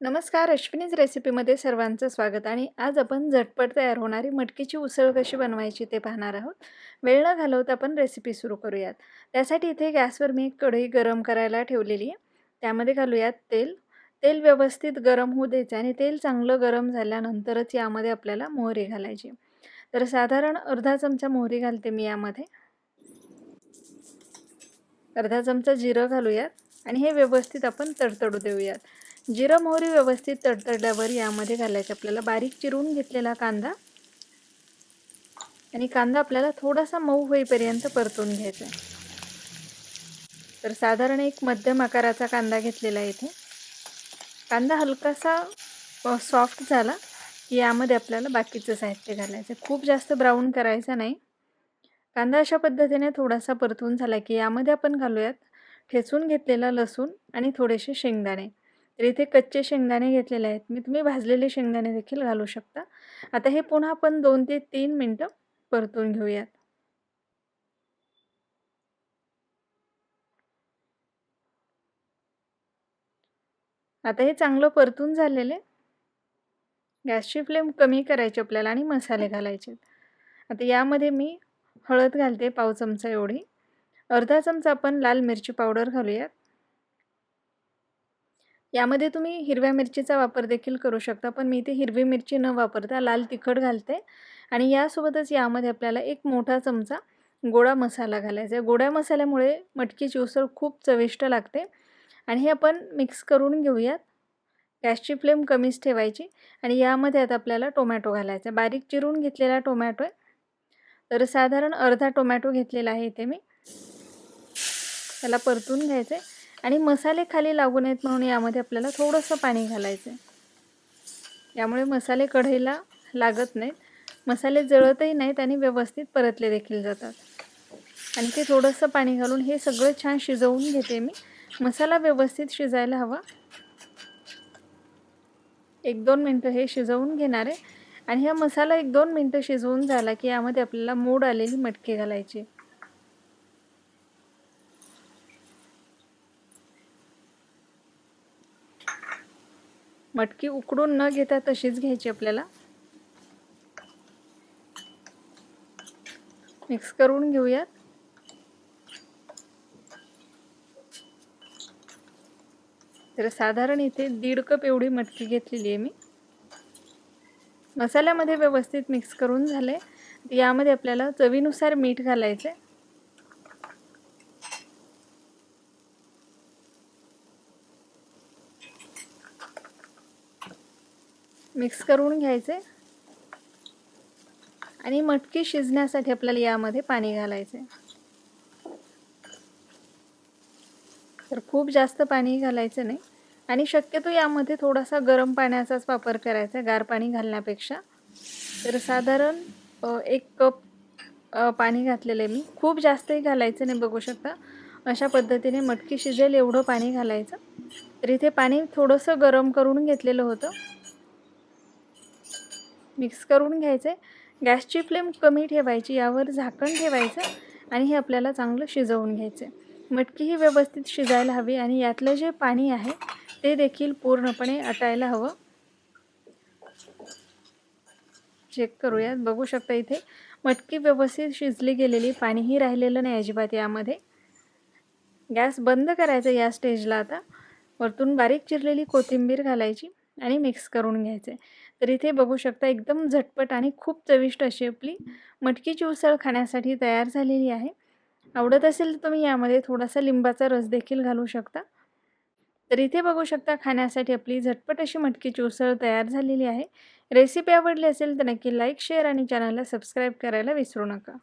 नमस्कार अश्विनीज रेसिपीमध्ये सर्वांचं स्वागत. आणि आज आपण झटपट तयार होणारी मटकीची उसळ कशी बनवायची ते पाहणार आहोत. वेळ न घालवता आपण रेसिपी सुरू करूयात. त्यासाठी इथे गॅसवर मी एक कढई गरम करायला ठेवलेली आहे. त्यामध्ये घालूयात तेल. तेल व्यवस्थित गरम होऊ द्यायचं आणि तेल चांगलं गरम झाल्यानंतरच यामध्ये आपल्याला मोहरी घालायची. तर साधारण अर्धा चमचा मोहरी घालते मी यामध्ये. अर्धा चमचा जिरं घालूयात. आणि हे व्यवस्थित आपण तडतडू देऊयात. जिरं मोहरी व्यवस्थित तडतडल्यावर यामध्ये घालायचं. आपल्याला बारीक चिरून घेतलेला कांदा. आणि कांदा आपल्याला थोडासा मऊ होईपर्यंत परतून घ्यायचा. तर साधारण एक मध्यम आकाराचा कांदा घेतलेला आहे इथे. कांदा हलकासा सॉफ्ट झाला की यामध्ये आपल्याला बाकीचं साहित्य घालायचं. खूप जास्त ब्राऊन करायचा नाही. कांदा अशा पद्धतीने थोडासा परतून झाला की यामध्ये आपण घालूयात ठेचून घेतलेला लसूण आणि थोडेसे शेंगदाणे. तर इथे कच्चे शेंगदाणे घेतलेले आहेत. मी तुम्ही भाजलेले शेंगदाणे देखील घालू शकता. आता हे पुन्हा आपण दोन ते तीन मिनटं परतून घेऊयात. आता हे चांगलं परतून झालेले. गॅसची फ्लेम कमी करायची आपल्याला आणि मसाले घालायचे आता यामध्ये मी हळद घालते पाव चमचा एवढी. अर्धा चमचा आपण लाल मिरची पावडर घालूयात. यामध्ये तुम्ही हिरव्या मिरचीचा वापर देखील करू शकता पण मी इथे हिरवी मिरची न वापरता लाल तिखट घालते. आणि यासोबतच यामध्ये आपल्याला एक मोठा चमचा गोडा मसाला घालायचा आहे. गोड्या मसाल्यामुळे मटकीची उसळ खूप चविष्ट लागते. आणि हे आपण मिक्स करून घेऊयात. गॅसची फ्लेम कमीच ठेवायची. आणि यामध्ये आता आपल्याला टोमॅटो घालायचा बारीक चिरून घेतलेला टोमॅटो आहे. तर साधारण अर्धा टोमॅटो घेतलेला आहे इथे मी. त्याला परतून घ्यायचं आहे आणि मसाले खाली लागू नयेत म्हणून यामध्ये आपल्याला थोडंसं पाणी घालायचं आहे यामुळे मसाले कढईला लागत नाहीत. मसाले जळतही नाहीत आणि व्यवस्थित परतले देखील जातात. आणि ते थोडंसं पाणी घालून हे सगळं छान शिजवून घेते मी. मसाला व्यवस्थित शिजायला हवा. एक दोन मिनटं हे शिजवून घेणार आहे. आणि हा मसाला एक दोन मिनटं शिजवून झाला की यामध्ये आपल्याला मोड आलेली मटकी घालायची. मटकी उकडून न घेता तशीच घ्यायची आपल्याला. मिक्स करून घेऊयात. तर साधारण इथे दीड कप एवढी मटकी घेतलेली आहे मी. मसाल्यामध्ये व्यवस्थित मिक्स करून झाले यामध्ये आपल्याला चवीनुसार मीठ घालायचं आहे मिक्स करून घ्यायचे. आणि मटकी शिजण्यासाठी आपल्याला यामध्ये पाणी घालायचे तर खूप जास्त पाणी घालायचं नाही. आणि शक्यतो यामध्ये थोडासा गरम पाण्याचाच वापर करायचा गार पाणी घालण्यापेक्षा. तर साधारण एक कप पाणी घातलेलं आहे मी. खूप जास्तही घालायचं नाही बघू शकता. अशा पद्धतीने मटकी शिजेल एवढं पाणी घालायचं. तर इथे पाणी थोडंसं गरम करून घेतलेलं होतं. मिक्स करून घ्यायचे. गॅसची फ्लेम कमी ठेवायची यावर झाकण ठेवायचं आणि हे आपल्याला चांगलं शिजवून घ्यायचं. मटकी ही व्यवस्थित शिजायला हवी आणि यातलं जे पाणी आहे ते देखील पूर्णपणे अटायला हवं. चेक करूयात बघू शकता इथे. मटकी व्यवस्थित शिजली गेलेली पाणीही राहिलेलं नाही अजिबात यामध्ये. गॅस बंद करायचा या स्टेजला आता. वरतून बारीक चिरलेली कोथिंबीर घालायची. आणि मिक्स करून घ्यायचे. तर इथे बघू शकता एकदम झटपट आणि खूप चविष्ट अशी आपली मटकीची उसळ खाण्यासाठी तयार झालेली आहे. आवडत असेल तर तुम्ही यामध्ये थोडासा लिंबाचा रस देखील घालू शकता. तर इथे बघू शकता खाण्यासाठी आपली झटपट अशी मटकीची उसळ तयार झालेली आहे. रेसिपी आवडली असेल तर नक्की लाईक शेअर आणि चॅनलला सबस्क्राईब करायला विसरू नका.